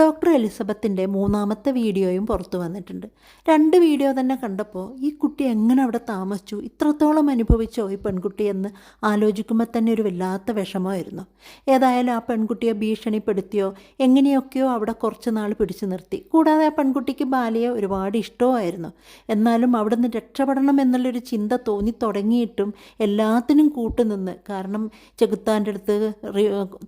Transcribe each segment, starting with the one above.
Doctor എലിസബത്തിന്റെ മൂന്നാമത്തെ വീഡിയോയും പുറത്തു വന്നിട്ടുണ്ട്. രണ്ട് വീഡിയോ തന്നെ കണ്ടപ്പോൾ ഈ കുട്ടി എങ്ങനെ അവിടെ താമസിച്ചു? ഇത്രത്തോളം അനുഭവിച്ചോ ഈ പെൺകുട്ടി എന്ന് ആലോചിക്കുമ്പോൾ തന്നെ ഒരു വല്ലാത്ത വിഷമമായിരുന്നു. ഏതായാലും ആ പെൺകുട്ടിയെ ഭീഷണിപ്പെടുത്തിയോ എങ്ങനെയൊക്കെയോ അവിടെ കുറച്ച് നാൾ പിടിച്ചു നിർത്തി. കൂടാതെ ആ പെൺകുട്ടിക്ക് ബാലയെ ഒരുപാട് ഇഷ്ടമായിരുന്നു. എന്നാലും അവിടെ നിന്ന് രക്ഷപ്പെടണം എന്നുള്ളൊരു ചിന്ത തോന്നി തുടങ്ങിയിട്ടും എല്ലാത്തിനും കൂട്ടുനിന്ന് കാരണം ചെകുത്താന്റെ അടുത്ത്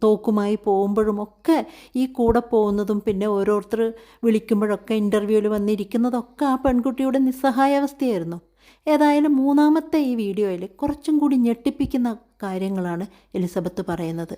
തോക്കുമായി പോകുമ്പോഴും ഒക്കെ ഈ കൂടെ പോകുന്നതും പിന്നെ ഓരോരുത്തർ വിളിക്കുമ്പോഴൊക്കെ ഇന്റർവ്യൂവിൽ വന്നിരിക്കുന്നതൊക്കെ ആ പെൺകുട്ടിയുടെ നിസ്സഹായാവസ്ഥയായിരുന്നു ഏതായാലും മൂന്നാമത്തെ ഈ വീഡിയോയിൽ കുറച്ചും കൂടി ഞെട്ടിപ്പിക്കുന്ന കാര്യങ്ങളാണ് എലിസബത്ത് പറയുന്നത്.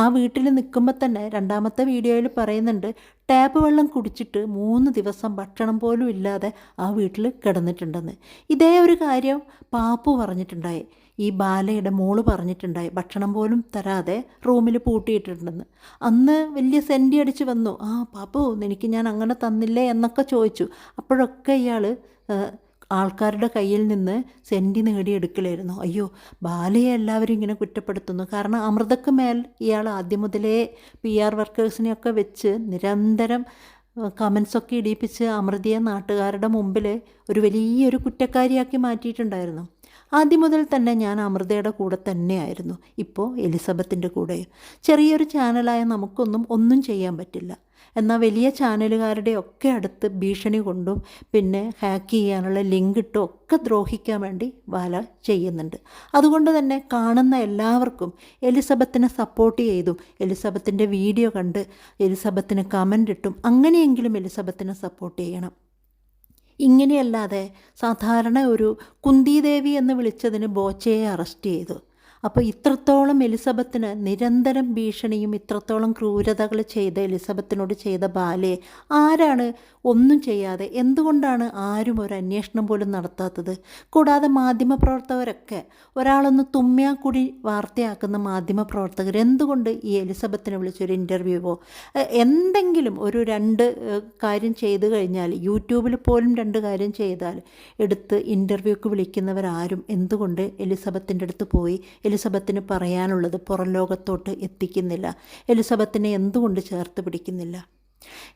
ആ വീട്ടിൽ നിൽക്കുമ്പോൾ തന്നെ രണ്ടാമത്തെ വീഡിയോയിൽ പറയുന്നുണ്ട് ടാപ്പ് വെള്ളം കുടിച്ചിട്ട് മൂന്ന് ദിവസം ഭക്ഷണം പോലും ഇല്ലാതെ ആ വീട്ടിൽ കിടന്നിട്ടുണ്ടെന്ന്. ഇതേ ഒരു കാര്യം പാപ്പു പറഞ്ഞിട്ടുണ്ടായി. ഈ ബാലയുടെ മോൾ പറഞ്ഞിട്ടുണ്ടായി. ഭക്ഷണം പോലും തരാതെ റൂമിൽ പൂട്ടിയിട്ടുണ്ടെന്ന് അന്ന് വലിയ സെന്റി അടിച്ച് വന്നു. ആ പാപ്പു എനിക്ക് ഞാൻ അങ്ങനെ തന്നില്ലേ? എന്നൊക്കെ ചോദിച്ചു. അപ്പോഴൊക്കെ ഇയാൾ ആൾക്കാരുടെ കയ്യിൽ നിന്ന് സെന്റി നേടിയെടുക്കലായിരുന്നു അയ്യോ ബാലയെ എല്ലാവരും ഇങ്ങനെ കുറ്റപ്പെടുത്തുന്നു. കാരണം അമൃതക്ക് മേൽ ഇയാൾ ആദ്യം മുതലേ പി ആർ വർക്കേഴ്സിനെയൊക്കെ വെച്ച് നിരന്തരം കമൻസൊക്കെ ഇടിയിപ്പിച്ച് അമൃതയെ നാട്ടുകാരുടെ മുമ്പിൽ ഒരു വലിയൊരു കുറ്റക്കാരിയാക്കി മാറ്റിയിട്ടുണ്ടായിരുന്നു. ആദ്യം മുതൽ തന്നെ ഞാൻ അമൃതയുടെ കൂടെ തന്നെയായിരുന്നു ഇപ്പോൾ എലിസബത്തിന്റെ കൂടെ. ചെറിയൊരു ചാനലായ നമുക്കൊന്നും ഒന്നും ചെയ്യാൻ പറ്റില്ല. എന്നാൽ വലിയ ചാനലുകാരുടെ ഒക്കെ അടുത്ത് ഭീഷണി കൊണ്ടും പിന്നെ ഹാക്ക് ചെയ്യാനുള്ള ലിങ്ക് ഇട്ടും ഒക്കെ ദ്രോഹിക്കാൻ വേണ്ടി ബാല ചെയ്യുന്നുണ്ട്. അതുകൊണ്ട് തന്നെ കാണുന്ന എല്ലാവർക്കും എലിസബത്തിനെ സപ്പോർട്ട് ചെയ്തും എലിസബത്തിന്റെ വീഡിയോ കണ്ട് എലിസബത്തിന് കമന്റ് ഇട്ടും അങ്ങനെയെങ്കിലും എലിസബത്തിനെ സപ്പോർട്ട് ചെയ്യണം. ഇങ്ങനെയല്ലാതെ സാധാരണ ഒരു കുന്തിദേവി എന്ന് വിളിച്ചതിന് ബോച്ചയെ അറസ്റ്റ് ചെയ്തു. അപ്പോൾ ഇത്രത്തോളം എലിസബത്തിന് നിരന്തരം ഭീഷണിയും ഇത്രത്തോളം ക്രൂരതകൾ ചെയ്ത എലിസബത്തിനോട് ചെയ്ത ബാലയെ ആരാണ് ഒന്നും ചെയ്യാതെ എന്തുകൊണ്ടാണ് ആരും ഒരു അന്വേഷണം പോലും നടത്താത്തത്? കൂടാതെ മാധ്യമപ്രവർത്തകരൊക്കെ ഒരാളൊന്ന് തുമ്മിയാൽ വാർത്തയാക്കുന്ന മാധ്യമപ്രവർത്തകർ എന്തുകൊണ്ട് ഈ എലിസബത്തിനെ വിളിച്ചൊരു ഇന്റർവ്യൂവോ? എന്തെങ്കിലും ഒരു രണ്ട് കാര്യം ചെയ്തു കഴിഞ്ഞാൽ യൂട്യൂബിൽ പോലും രണ്ട് കാര്യം ചെയ്താൽ എടുത്ത് ഇന്റർവ്യൂക്ക് വിളിക്കുന്നവരാരും എന്തുകൊണ്ട് എലിസബത്തിന്റെ അടുത്ത് പോയി എലിസബത്തിന് പറയാനുള്ളത് പുറം ലോകത്തോട്ട് എത്തിക്കുന്നില്ല. എലിസബത്തിനെ എന്തുകൊണ്ട് ചേർത്ത് പിടിക്കുന്നില്ല?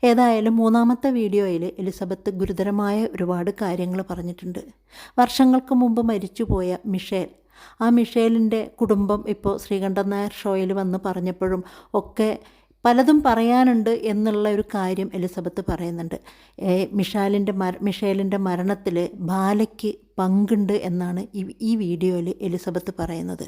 ഏതായാലും മൂന്നാമത്തെ വീഡിയോയിൽ എലിസബത്ത് ഗുരുതരമായ ഒരുപാട് കാര്യങ്ങൾ പറഞ്ഞിട്ടുണ്ട്. വർഷങ്ങൾക്ക് മുമ്പ് മരിച്ചുപോയ മിഷേൽ. ആ മിഷേലിന്റെ കുടുംബം ഇപ്പോൾ ശ്രീകണ്ഠൻ നായർ ഷോയിൽ വന്ന് പറഞ്ഞപ്പോഴും ഒക്കെ പലതും പറയാനുണ്ട് എന്നുള്ള ഒരു കാര്യം എലിസബത്ത് പറയുന്നുണ്ട്. മിഷാലിന്റെ മര മിഷേലിന്റെ മരണത്തിൽ ബാലയ്ക്ക് പങ്കുണ്ട് എന്നാണ് ഈ ഈ വീഡിയോയിൽ എലിസബത്ത് പറയുന്നത്.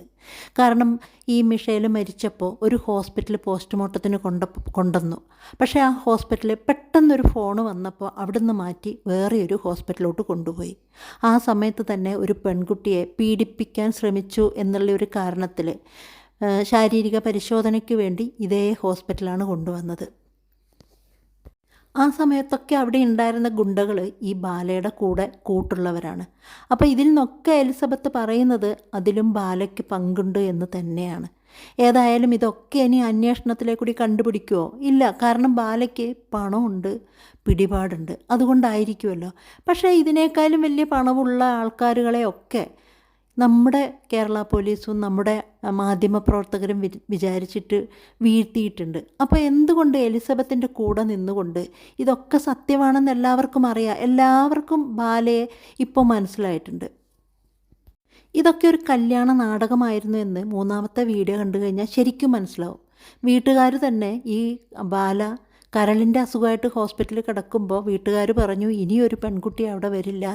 കാരണം ഈ മിഷേൽ മരിച്ചപ്പോൾ ഒരു ഹോസ്പിറ്റൽ പോസ്റ്റ്മോർട്ടത്തിന് കൊണ്ട കൊണ്ടുവന്നു. പക്ഷേ ആ ഹോസ്പിറ്റലിൽ പെട്ടെന്നൊരു ഫോൺ വന്നപ്പോൾ അവിടുന്ന് മാറ്റി വേറെ ഒരു ഹോസ്പിറ്റലിലോട്ട് കൊണ്ടുപോയി. ആ സമയത്ത് തന്നെ ഒരു പെൺകുട്ടിയെ പീഡിപ്പിക്കാൻ ശ്രമിച്ചു എന്നുള്ള ഒരു കാരണത്തിൽ ശാരീരിക പരിശോധനയ്ക്ക് വേണ്ടി ഇതേ ഹോസ്പിറ്റലാണ് കൊണ്ടുവന്നത്. ആ സമയത്തൊക്കെ അവിടെ ഉണ്ടായിരുന്ന ഗുണ്ടകൾ ഈ ബാലയുടെ കൂടെ കൂട്ടുള്ളവരാണ്. അപ്പോൾ ഇതിൽ നിന്നൊക്കെ എലിസബത്ത് പറയുന്നത് അതിലും ബാലയ്ക്ക് പങ്കുണ്ട് എന്ന് തന്നെയാണ്. ഏതായാലും ഇതൊക്കെ ഇനി അന്വേഷണത്തിലെ കൂടി കണ്ടുപിടിക്കുമോ ഇല്ല കാരണം ബാലയ്ക്ക് പണമുണ്ട് പിടിപാടുണ്ട്. അതുകൊണ്ടായിരിക്കുമല്ലോ. പക്ഷേ ഇതിനേക്കാളും വലിയ പണമുള്ള ആൾക്കാരുകളെയൊക്കെ നമ്മുടെ കേരള പോലീസും നമ്മുടെ മാധ്യമപ്രവർത്തകരും വിചാരിച്ചിട്ട് വീഴ്ത്തിയിട്ടുണ്ട്. അപ്പോൾ എന്തുകൊണ്ട് എലിസബത്തിന്റെ കൂടെ നിന്നുകൊണ്ട് ഇതൊക്കെ സത്യമാണെന്ന് എല്ലാവർക്കും അറിയാം. എല്ലാവർക്കും ബാലയെ ഇപ്പോൾ മനസ്സിലായിട്ടുണ്ട്. ഇതൊക്കെ ഒരു കല്യാണ നാടകമായിരുന്നു എന്ന് മൂന്നാമത്തെ വീഡിയോ കണ്ടു കഴിഞ്ഞാൽ ശരിക്കും മനസ്സിലാവും. വീട്ടുകാർ തന്നെ ഈ ബാല കരളിന്റെ അസുഖമായിട്ട് ഹോസ്പിറ്റലിൽ കിടക്കുമ്പോൾ വീട്ടുകാർ പറഞ്ഞു ഇനിയൊരു പെൺകുട്ടി അവിടെ വരില്ല.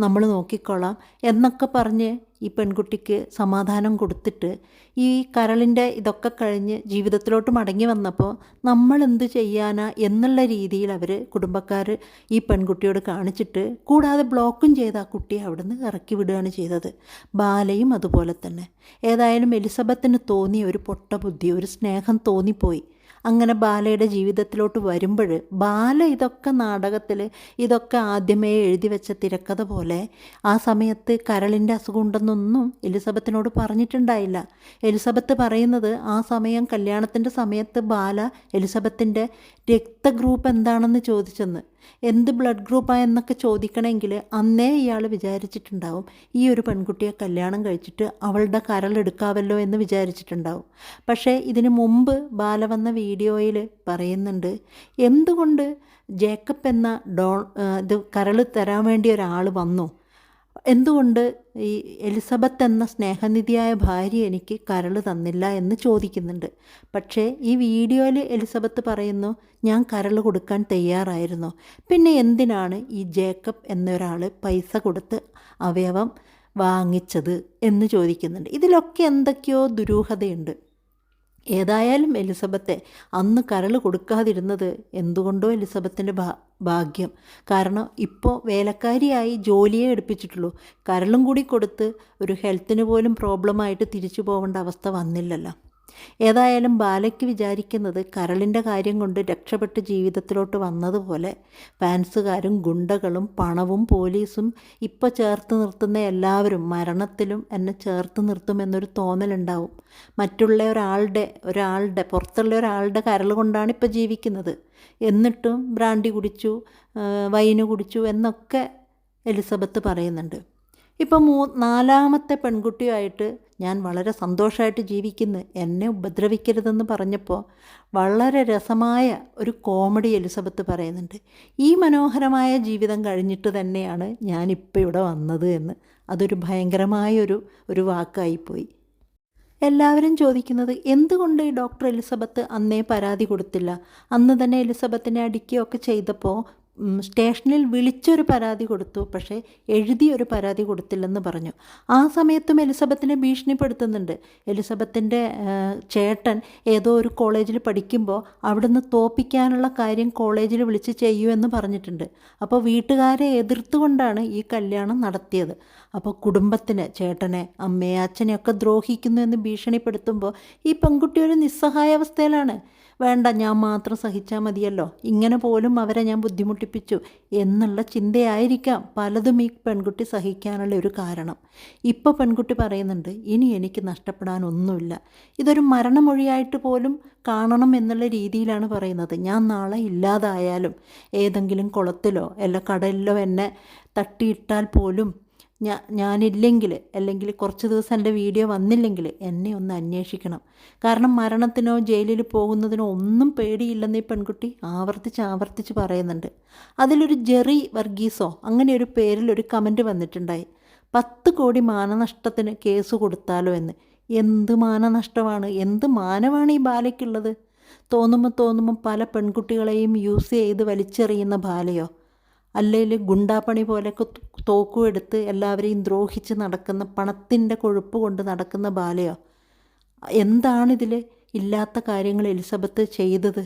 നമ്മൾ നോക്കിക്കൊള്ളാം എന്നൊക്കെ പറഞ്ഞ് ഈ പെൺകുട്ടിക്ക് സമാധാനം കൊടുത്തിട്ട് ഈ കരളിന്റെ ഇതൊക്കെ കഴിഞ്ഞ് ജീവിതത്തിലോട്ട് മടങ്ങി വന്നപ്പോൾ നമ്മൾ എന്ത് ചെയ്യാനാ എന്നുള്ള രീതിയിൽ അവർ കുടുംബക്കാർ ഈ പെൺകുട്ടിയോട് കാണിച്ചിട്ട് കൂടാതെ ബ്ലോക്കും ചെയ്ത് ആ കുട്ടിയെ അവിടുന്ന് ഇറക്കി വിടുകയാണ് ചെയ്തത്. ബാലയും അതുപോലെ തന്നെ. ഏതായാലും എലിസബത്തിന് തോന്നിയ ഒരു പൊട്ട ബുദ്ധി ഒരു സ്നേഹം തോന്നിപ്പോയി. അങ്ങനെ ബാലയുടെ ജീവിതത്തിലോട്ട് വരുമ്പോൾ ബാല ഇതൊക്കെ നാടകത്തിൽ ഇതൊക്കെ ആദ്യമേ എഴുതി വെച്ച തിരക്കഥ പോലെ ആ സമയത്ത് കരളിന്റെ അസുഖം ഉണ്ടെന്നൊന്നും എലിസബത്തിനോട് പറഞ്ഞിട്ടുണ്ടായില്ല. എലിസബത്ത് പറയുന്നത് ആ സമയം കല്യാണത്തിന്റെ സമയത്ത് ബാല എലിസബത്തിന്റെ രക്തഗ്രൂപ്പ് എന്താണെന്ന് ചോദിച്ചെന്ന്. എന്ത് ബ്ലഡ് ഗ്രൂപ്പാണ് എന്നൊക്കെ ചോദിക്കണമെങ്കിൽ അന്നേ ഇയാൾ വിചാരിച്ചിട്ടുണ്ടാവും ഈ ഒരു പെൺകുട്ടിയെ കല്യാണം കഴിച്ചിട്ട് അവളുടെ കരളെടുക്കാവല്ലോ എന്ന് വിചാരിച്ചിട്ടുണ്ടാവും. പക്ഷേ ഇതിന് മുമ്പ് ബാല വന്ന വീഡിയോയിൽ പറയുന്നുണ്ട് എന്തുകൊണ്ട് ജേക്കബ് എന്ന ഡോ ഇത് കരൾ തരാൻ വേണ്ടി ഒരാൾ വന്നു? എന്തുകൊണ്ട് ഈ എലിസബത്ത് എന്ന സ്നേഹനിധിയായ ഭാര്യ എനിക്ക് കരൾ തന്നില്ല എന്ന് ചോദിക്കുന്നുണ്ട്. പക്ഷേ ഈ വീഡിയോയിൽ എലിസബത്ത് പറയുന്നു ഞാൻ കരൾ കൊടുക്കാൻ തയ്യാറായിരുന്നു. പിന്നെ എന്തിനാണ് ഈ ജേക്കബ് എന്നൊരാൾ പൈസ കൊടുത്ത് അവയവം വാങ്ങിച്ചത്? എന്ന് ചോദിക്കുന്നുണ്ട്. ഇതിലൊക്കെ എന്തൊക്കെയോ ദുരൂഹതയുണ്ട്. ഏതായാലും എലിസബത്തെ അന്ന് കരൾ കൊടുക്കാതിരുന്നത് എന്തുകൊണ്ടോ എലിസബത്തിന്റെ ഭാഗ്യം. കാരണം ഇപ്പോൾ വേലക്കാരിയായി ജോലിയെ എടുപ്പിച്ചിട്ടുള്ളൂ. കരളും കൂടി കൊടുത്ത് ഒരു ഹെൽത്തിന് പോലും പ്രോബ്ലമായിട്ട് തിരിച്ചു പോകേണ്ട അവസ്ഥ വന്നില്ലല്ലോ. ഏതായാലും ബാലയ്ക്ക് വിചാരിക്കുന്നത് കരളിന്റെ കാര്യം കൊണ്ട് രക്ഷപ്പെട്ട് ജീവിതത്തിലോട്ട് വന്നതുപോലെ ഫാൻസുകാരും ഗുണ്ടകളും പണവും പോലീസും ഇപ്പോൾ ചേർത്ത് നിർത്തുന്ന എല്ലാവരും മരണത്തിലും എന്നെ ചേർത്ത് നിർത്തുമെന്നൊരു തോന്നലുണ്ടാവും. മറ്റുള്ള ഒരാളുടെ ഒരാളുടെ പുറത്തുള്ള ഒരാളുടെ കരൾ കൊണ്ടാണ് ഇപ്പോൾ ജീവിക്കുന്നത്. എന്നിട്ടും ബ്രാൻഡി കുടിച്ചു വൈന് കുടിച്ചു എന്നൊക്കെ എലിസബത്ത് പറയുന്നുണ്ട്. ഇപ്പം മൂ നാലാമത്തെ പെൺകുട്ടിയുമായിട്ട് ഞാൻ വളരെ സന്തോഷമായിട്ട് ജീവിക്കുന്നു. എന്നെ ഉപദ്രവിക്കരുതെന്ന് പറഞ്ഞപ്പോൾ വളരെ രസമായ ഒരു കോമഡി എലിസബത്ത് പറയുന്നുണ്ട്. ഈ മനോഹരമായ ജീവിതം കഴിഞ്ഞിട്ട് തന്നെയാണ് ഞാനിപ്പോൾ ഇവിടെ വന്നത് എന്ന്. അതൊരു ഭയങ്കരമായൊരു ഒരു വാക്കായിപ്പോയി എല്ലാവരും ചോദിക്കുന്നത് എന്തുകൊണ്ട് ഡോക്ടർ എലിസബത്ത് അന്നേ പരാതി കൊടുത്തില്ല? അന്ന് തന്നെ എലിസബത്തിനെ അടിക്കുകയൊക്കെ ചെയ്തപ്പോൾ സ്റ്റേഷനിൽ വിളിച്ചൊരു പരാതി കൊടുത്തു പക്ഷേ എഴുതി ഒരു പരാതി കൊടുത്തില്ലെന്ന് പറഞ്ഞു. ആ സമയത്തും എലിസബത്തിനെ ഭീഷണിപ്പെടുത്തുന്നുണ്ട്. എലിസബത്തിന്റെ ചേട്ടൻ ഏതോ ഒരു കോളേജിൽ പഠിക്കുമ്പോൾ അവിടുന്ന് തോപ്പിക്കാനുള്ള കാര്യം കോളേജിൽ വിളിച്ച് ചെയ്യുമെന്ന് പറഞ്ഞിട്ടുണ്ട്. അപ്പോൾ വീട്ടുകാരെ എതിർത്തുകൊണ്ടാണ് ഈ കല്യാണം നടത്തിയത്. അപ്പോൾ കുടുംബത്തിന് ചേട്ടനെ അമ്മയെ അച്ഛനെയൊക്കെ ദ്രോഹിക്കുന്നു എന്ന് ഭീഷണിപ്പെടുത്തുമ്പോൾ ഈ പെൺകുട്ടി ഒരു നിസ്സഹായാവസ്ഥയിലാണ് വേണ്ട ഞാൻ മാത്രം സഹിച്ചാൽ മതിയല്ലോ. ഇങ്ങനെ പോലും അവരെ ഞാൻ ബുദ്ധിമുട്ടിപ്പിച്ചു എന്നുള്ള ചിന്തയായിരിക്കാം പലതും ഈ പെൺകുട്ടി സഹിക്കാനുള്ള ഒരു കാരണം. ഇപ്പോൾ പെൺകുട്ടി പറയുന്നുണ്ട് ഇനി എനിക്ക് നഷ്ടപ്പെടാനൊന്നുമില്ല ഇതൊരു മരണമൊഴിയായിട്ട് പോലും കാണണം എന്നുള്ള രീതിയിലാണ് പറയുന്നത്. ഞാൻ നാളെ ഇല്ലാതായാലും ഏതെങ്കിലും കുളത്തിലോ അല്ല കടലിലോ എന്നെ തട്ടിയിട്ടാൽ പോലും ഞാ ഞാനില്ലെങ്കിൽ അല്ലെങ്കിൽ കുറച്ച് ദിവസം എന്റെ വീഡിയോ വന്നില്ലെങ്കിൽ എന്നെ ഒന്ന് അന്വേഷിക്കണം. കാരണം മരണത്തിനോ ജയിലിൽ പോകുന്നതിനോ ഒന്നും പേടിയില്ലെന്ന് ഈ പെൺകുട്ടി ആവർത്തിച്ച് ആവർത്തിച്ച് പറയുന്നുണ്ട്. അതിലൊരു ജെറി വർഗീസോ അങ്ങനെ ഒരു പേരിൽ ഒരു കമന്റ് വന്നിട്ടുണ്ടായി. പത്ത് കോടി മാനനഷ്ടത്തിന് കേസ് കൊടുത്താലോ എന്ന്. എന്ത് മാനനഷ്ടമാണ്? എന്ത് മാനമാണ് ഈ ബാലയ്ക്കുള്ളത്? തോന്നുമ്പോൾ തോന്നുമ്പോൾ പല പെൺകുട്ടികളെയും യൂസ് ചെയ്ത് വലിച്ചെറിയുന്ന ബാലയോ? അല്ലെങ്കിൽ ഗുണ്ടാപ്പണി പോലെയൊക്കെ തോക്കും എടുത്ത് എല്ലാവരെയും ദ്രോഹിച്ച് നടക്കുന്ന പണത്തിന്റെ കൊഴുപ്പ് കൊണ്ട് നടക്കുന്ന ബാലയോ? എന്താണിതിൽ ഇല്ലാത്ത കാര്യങ്ങൾ എലിസബത്ത് ചെയ്തത്?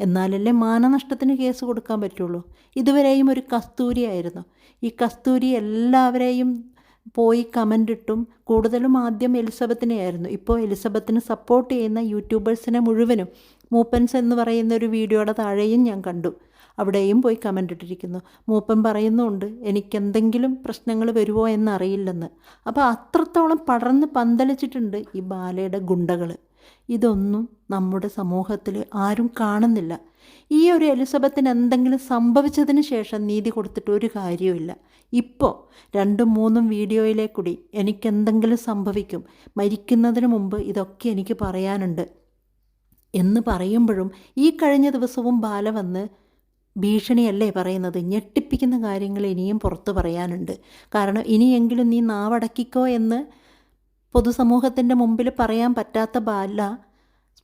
എന്നാലല്ലേ മാനനഷ്ടത്തിന് കേസ് കൊടുക്കാൻ പറ്റുള്ളൂ. ഇതുവരെയും ഒരു കസ്തൂരി ആയിരുന്നു. ഈ കസ്തൂരി എല്ലാവരെയും പോയി കമന്റ് ഇട്ടും കൂടുതലും ആദ്യം എലിസബത്തിനെയായിരുന്നു ഇപ്പോൾ എലിസബത്തിന് സപ്പോർട്ട് ചെയ്യുന്ന യൂട്യൂബേഴ്സിനെ മുഴുവനും മൂപ്പൻസ് എന്ന് പറയുന്ന ഒരു വീഡിയോയുടെ താഴെയും ഞാൻ കണ്ടു. അവിടെയും പോയി കമന്റ് ഇട്ടിരിക്കുന്നു. മൂപ്പൻ പറയുന്നുണ്ട് എനിക്കെന്തെങ്കിലും പ്രശ്നങ്ങൾ വരുമോ എന്നറിയില്ലെന്ന്. അപ്പോൾ അത്രത്തോളം പടർന്ന് പന്തലിച്ചിട്ടുണ്ട് ഈ ബാലയുടെ ഗുണ്ടകൾ ഇതൊന്നും നമ്മുടെ സമൂഹത്തിൽ ആരും കാണുന്നില്ല. ഈ ഒരു എലിസബത്തിന് എന്തെങ്കിലും സംഭവിച്ചതിന് ശേഷം നീതി കൊടുത്തിട്ട് ഒരു കാര്യവുമില്ല ഇപ്പോൾ രണ്ടും മൂന്നും വീഡിയോയിലെ കൂടി എനിക്കെന്തെങ്കിലും സംഭവിക്കും മരിക്കുന്നതിന് മുമ്പ് ഇതൊക്കെ എനിക്ക് പറയാനുണ്ട് എന്ന് പറയുമ്പോഴും ഈ കഴിഞ്ഞ ദിവസവും ബാല വന്ന് ഭീഷണിയല്ലേ പറയുന്നത്? ഞെട്ടിപ്പിക്കുന്ന കാര്യങ്ങൾ ഇനിയും പുറത്തു പറയാനുണ്ട്. കാരണം ഇനിയെങ്കിലും നീ നാവടക്കിക്കോ എന്ന് പൊതുസമൂഹത്തിന്റെ മുമ്പിൽ പറയാൻ പറ്റാത്ത ബാല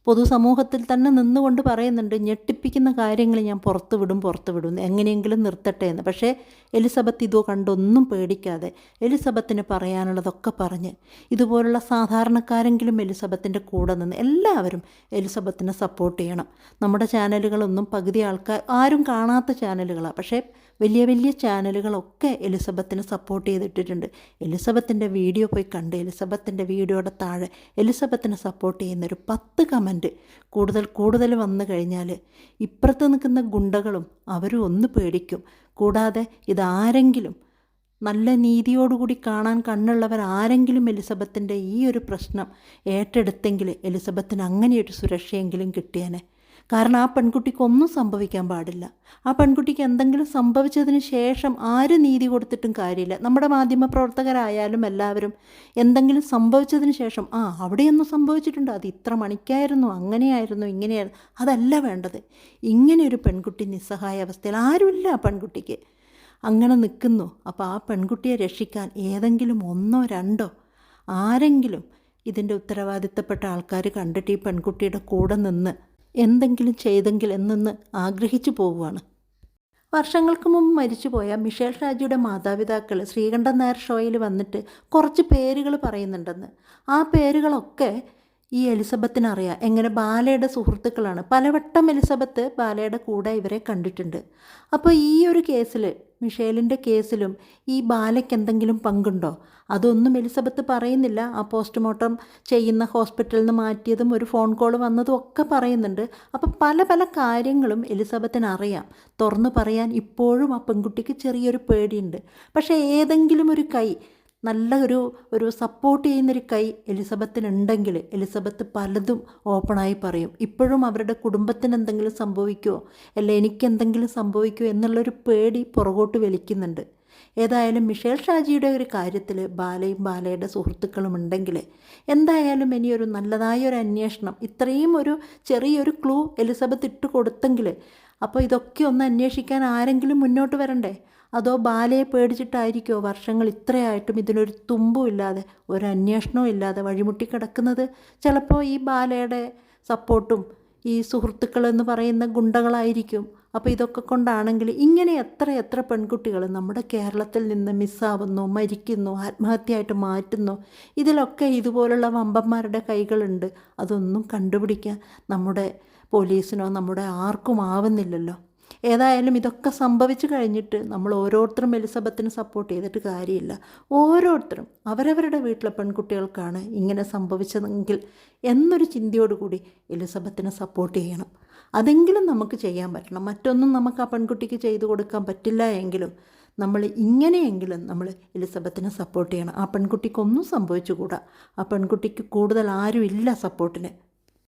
പൊതുസമൂഹത്തിൽ തന്നെ നിന്നുകൊണ്ട് പറയുന്നുണ്ട് ഞെട്ടിപ്പിക്കുന്ന കാര്യങ്ങൾ ഞാൻ പുറത്തു വിടും പുറത്തു വിടും. എങ്ങനെയെങ്കിലും നിർത്തട്ടെ എന്ന്. പക്ഷേ എലിസബത്ത് ഇതോ കണ്ടൊന്നും പേടിക്കാതെ എലിസബത്തിന് പറയാനുള്ളതൊക്കെ പറഞ്ഞ് ഇതുപോലുള്ള സാധാരണക്കാരെങ്കിലും എലിസബത്തിന്റെ കൂടെ നിന്ന് എല്ലാവരും എലിസബത്തിനെ സപ്പോർട്ട് ചെയ്യണം. നമ്മുടെ ചാനലുകളൊന്നും പകുതി ആൾക്കാർ ആരും കാണാത്ത ചാനലുകളാണ് പക്ഷേ വലിയ വലിയ ചാനലുകളൊക്കെ എലിസബത്തിന് സപ്പോർട്ട് ചെയ്തിട്ടിട്ടുണ്ട്. എലിസബത്തിന്റെ വീഡിയോ പോയി കണ്ട് എലിസബത്തിന്റെ വീഡിയോയുടെ താഴെ എലിസബത്തിന് സപ്പോർട്ട് ചെയ്യുന്ന ഒരു പത്ത് കമന്റ് കൂടുതൽ കൂടുതൽ വന്നു കഴിഞ്ഞാൽ ഇപ്പുറത്ത് നിൽക്കുന്ന ഗുണ്ടകളും അവരും ഒന്ന് പേടിക്കും. കൂടാതെ ഇതാരെങ്കിലും നല്ല നീതിയോടുകൂടി കാണാൻ കണ്ണുള്ളവർ ആരെങ്കിലും എലിസബത്തിന്റെ ഈ ഒരു പ്രശ്നം ഏറ്റെടുത്തെങ്കിൽ എലിസബത്തിന് അങ്ങനെയൊരു സുരക്ഷയെങ്കിലും കിട്ടിയേനെ. കാരണം ആ പെൺകുട്ടിക്കൊന്നും സംഭവിക്കാൻ പാടില്ല. ആ പെൺകുട്ടിക്ക് എന്തെങ്കിലും സംഭവിച്ചതിന് ശേഷം ആര് നീതി കൊടുത്തിട്ടും കാര്യമില്ല. നമ്മുടെ മാധ്യമപ്രവർത്തകരായാലും എല്ലാവരും എന്തെങ്കിലും സംഭവിച്ചതിന് ശേഷം ആ അവിടെയൊന്നും സംഭവിച്ചിട്ടുണ്ട്. അത് ഇത്ര മണിക്കായിരുന്നു. അങ്ങനെയായിരുന്നു ഇങ്ങനെയായിരുന്നു. അതല്ല വേണ്ടത്. ഇങ്ങനെ ഒരു പെൺകുട്ടി നിസ്സഹായ അവസ്ഥയിൽ ആരുമില്ല ആ പെൺകുട്ടിക്ക്. അങ്ങനെ നിൽക്കുന്നു. അപ്പോൾ ആ പെൺകുട്ടിയെ രക്ഷിക്കാൻ ഏതെങ്കിലും ഒന്നോ രണ്ടോ ആരെങ്കിലും ഇതിന്റെ ഉത്തരവാദിത്തപ്പെട്ട ആൾക്കാർ കണ്ടിട്ട് ഈ പെൺകുട്ടിയുടെ കൂടെ നിന്ന് എന്തെങ്കിലും ചെയ്തെങ്കിൽ എന്നൊന്ന് ആഗ്രഹിച്ചു പോവുകയാണ്. വർഷങ്ങൾക്ക് മുമ്പ് മരിച്ചുപോയ മിഷേൽ ഷാജിയുടെ മാതാപിതാക്കൾ ശ്രീകണ്ഠൻ നായർ ഷോയിൽ വന്നിട്ട് കുറച്ച് പേരുകൾ പറയുന്നുണ്ടെന്ന്. ആ പേരുകളൊക്കെ ഈ എലിസബത്തിനറിയാം എങ്ങനെ ബാലയുടെ സുഹൃത്തുക്കളാണ്. പലവട്ടം എലിസബത്ത് ബാലയുടെ കൂടെ ഇവരെ കണ്ടിട്ടുണ്ട്. അപ്പോൾ ഈ ഒരു കേസിൽ മിഷേലിന്റെ കേസിലും ഈ ബാലയ്ക്ക് എന്തെങ്കിലും പങ്കുണ്ടോ? അതൊന്നും എലിസബത്ത് പറയുന്നില്ല. ആ പോസ്റ്റ്മോർട്ടം ചെയ്യുന്ന ഹോസ്പിറ്റലിൽ നിന്ന് മാറ്റിയതും ഒരു ഫോൺ കോൾ വന്നതും ഒക്കെ പറയുന്നുണ്ട്. അപ്പം പല പല കാര്യങ്ങളും എലിസബത്തിന് അറിയാം. തുറന്നു പറയാൻ ഇപ്പോഴും ആ പെൺകുട്ടിക്ക് ചെറിയൊരു പേടിയുണ്ട്. പക്ഷേ ഏതെങ്കിലും ഒരു കൈ നല്ല ഒരു ഒരു സപ്പോർട്ട് ചെയ്യുന്നൊരു കൈ എലിസബത്തിനുണ്ടെങ്കിൽ എലിസബത്ത് പലതും ഓപ്പണായി പറയും. ഇപ്പോഴും അവരുടെ കുടുംബത്തിന് എന്തെങ്കിലും സംഭവിക്കുമോ അല്ല എനിക്കെന്തെങ്കിലും സംഭവിക്കുമോ എന്നുള്ളൊരു പേടി പുറകോട്ട് വലിക്കുന്നുണ്ട്. ഏതായാലും മിഷേൽ ഷാജിയുടെ ഒരു കാര്യത്തിൽ ബാലയും ബാലയുടെ സുഹൃത്തുക്കളും ഉണ്ടെങ്കിൽ എന്തായാലും ഇനിയൊരു നല്ലതായ ഒരു അന്വേഷണം ഇത്രയും ഒരു ചെറിയൊരു ക്ലൂ എലിസബത്ത് ഇട്ട് കൊടുത്തെങ്കിൽ അപ്പോൾ ഇതൊക്കെ ഒന്ന് അന്വേഷിക്കാൻ ആരെങ്കിലും മുന്നോട്ട് വരണ്ടേ? അതോ ബാലയെ പേടിച്ചിട്ടായിരിക്കുമോ വർഷങ്ങൾ ഇത്രയായിട്ടും ഇതിനൊരു തുമ്പും ഇല്ലാതെ ഒരു അന്വേഷണവും ഇല്ലാതെ വഴിമുട്ടി കിടക്കുന്നത് ചിലപ്പോൾ ഈ ബാലയുടെ സപ്പോർട്ടും ഈ സുഹൃത്തുക്കളെന്ന് പറയുന്ന ഗുണ്ടകളായിരിക്കും. അപ്പോൾ ഇതൊക്കെ കൊണ്ടാണെങ്കിൽ ഇങ്ങനെ എത്ര എത്ര പെൺകുട്ടികൾ നമ്മുടെ കേരളത്തിൽ നിന്ന് മിസ്സാവുന്നു മരിക്കുന്നു ആത്മഹത്യയായിട്ട് മാറ്റുന്നു. ഇതിലൊക്കെ ഇതുപോലുള്ള വമ്പന്മാരുടെ കൈകളുണ്ട്. അതൊന്നും കണ്ടുപിടിക്കാൻ നമ്മുടെ പോലീസിനോ നമ്മുടെ ആർക്കും ആവുന്നില്ലല്ലോ. ഏതായാലും ഇതൊക്കെ സംഭവിച്ചു കഴിഞ്ഞിട്ട് നമ്മൾ ഓരോരുത്തരും എലിസബത്തിന് സപ്പോർട്ട് ചെയ്തിട്ട് കാര്യമില്ല. ഓരോരുത്തരും അവരവരുടെ വീട്ടിലെ പെൺകുട്ടികൾക്കാണ് ഇങ്ങനെ സംഭവിച്ചതെങ്കിൽ എന്നൊരു ചിന്തയോടുകൂടി എലിസബത്തിനെ സപ്പോർട്ട് ചെയ്യണം. അതെങ്കിലും നമുക്ക് ചെയ്യാൻ പറ്റണം. മറ്റൊന്നും നമുക്ക് ആ പെൺകുട്ടിക്ക് ചെയ്തു കൊടുക്കാൻ പറ്റില്ല എങ്കിലും നമ്മൾ ഇങ്ങനെയെങ്കിലും നമ്മൾ എലിസബത്തിനെ സപ്പോർട്ട് ചെയ്യണം. ആ പെൺകുട്ടിക്കൊന്നും സംഭവിച്ചുകൂടാ. ആ പെൺകുട്ടിക്ക് കൂടുതൽ ആരും ഇല്ല സപ്പോർട്ടിന്